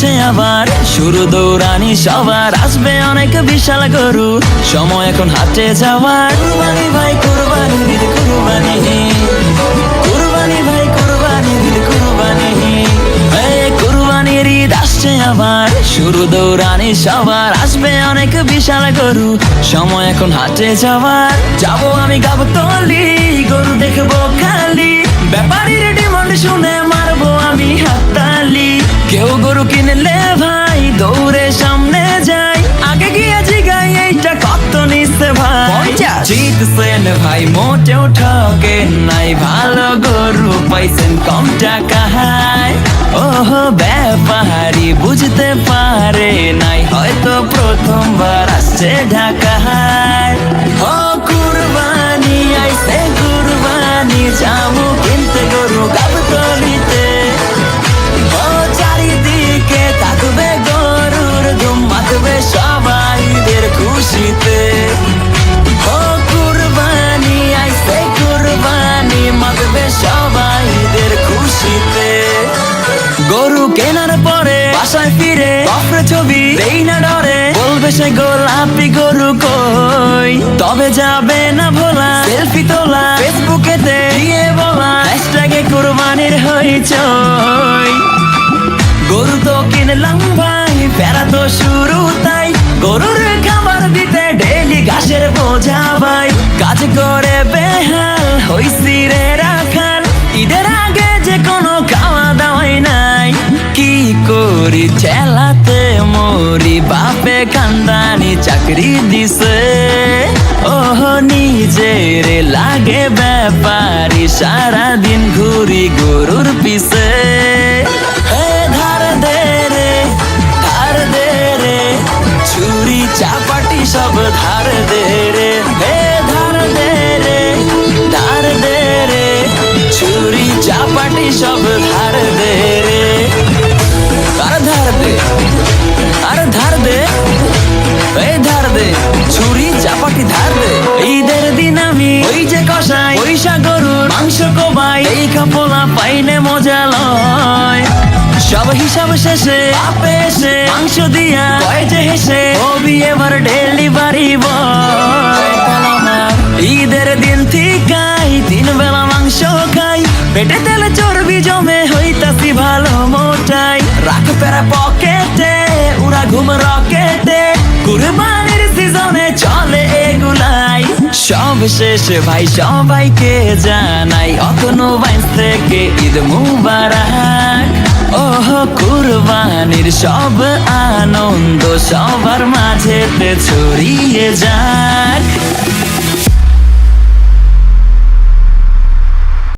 আসছে আবার, শুরু দৌড়ানি সবার, আসবে অনেক বিশাল গরু, সময় এখন হাটে যাওয়ার। কুরবানি ভাই, কুরবানি দিল কুরবানি। কুরবানি ভাই, কুরবানি দিল কুরবানি। কুরবানির ঈদ আসছে আবার, শুরু দৌড়ানি সবার, আসবে অনেক বিশাল গরু, সময় এখন হাটে যাওয়ার। যাব আমি গাবো কিনলে ভাই দৌড়ে সামনে যাই। আগে গিয়ে জিগাই এইটা কত নিচ্ছে ভাই। জিতছেন ভাই মোটেও ঠকে নাই। ভালো গরু পাইছেন কম টাকায় ওহ ব্যাপারি বুঝতে পারে নাই। হয়তো প্রথমবার আসছে ঢাকায় বাসায় ফিরে কফরে ছবি দেই না ডরে। বলবে সে গোলাপি গরু কই? তবে যাবে না ভোলা, সেলফি তোলা ফেসবুকেতে দিয়ে বলা হ্যাশট্যাগে কুরবানির হইচই। গরু তো কিনলাম ভাই ফেরা তো শুরু তাই। গরুর খাবার দিতে ডেলি ঘাসের বোঝা ভাই। কাজ করে বেহাল হইছি রে রাখাল মরি বাপে খানদানি চাকরি দিছে। ওহ, নিজের লাগে ব্যাপারি সারাদিন ঘুরি গরুর পিছে। ধার দে রে, ধার দে রে, ছুরি, চাপাটি সব ধার দে রে। ধার দে রে, ধার দে রে, ছুরি, চাপাটি সব ধার দে রে। ধার দে? দে এই ধার দে ছুরি চাপাটি ধার দে ঈদের দিন আমি ওই যে কষাই পয়সা গরুর মাংস কোবাই এই কাপলা পাইলে মজা লয়। সব হিসাব শেষে আপে এসে মাংস দিয়া কয় যে হেসে হবি এবার ডেলিভারি বয়। ঈদের দিন ঠিকাই তিন বেলা মাংস খাই। পেটে তেলে চর্বি জমে হইতাছি ভালো মোটাই। রাখ পেরা পকেটে ঘুম রকেটে, কুরবানির সিজনে চলে এগুলাই। সব শেষে ভাই, সবাইকে জানাই, অতনু বাইস থেকে ঈদ মুবারক। ওহ, কুরবানির সব আনন্দ সবার মাঝেতে ছড়িয়ে যাক।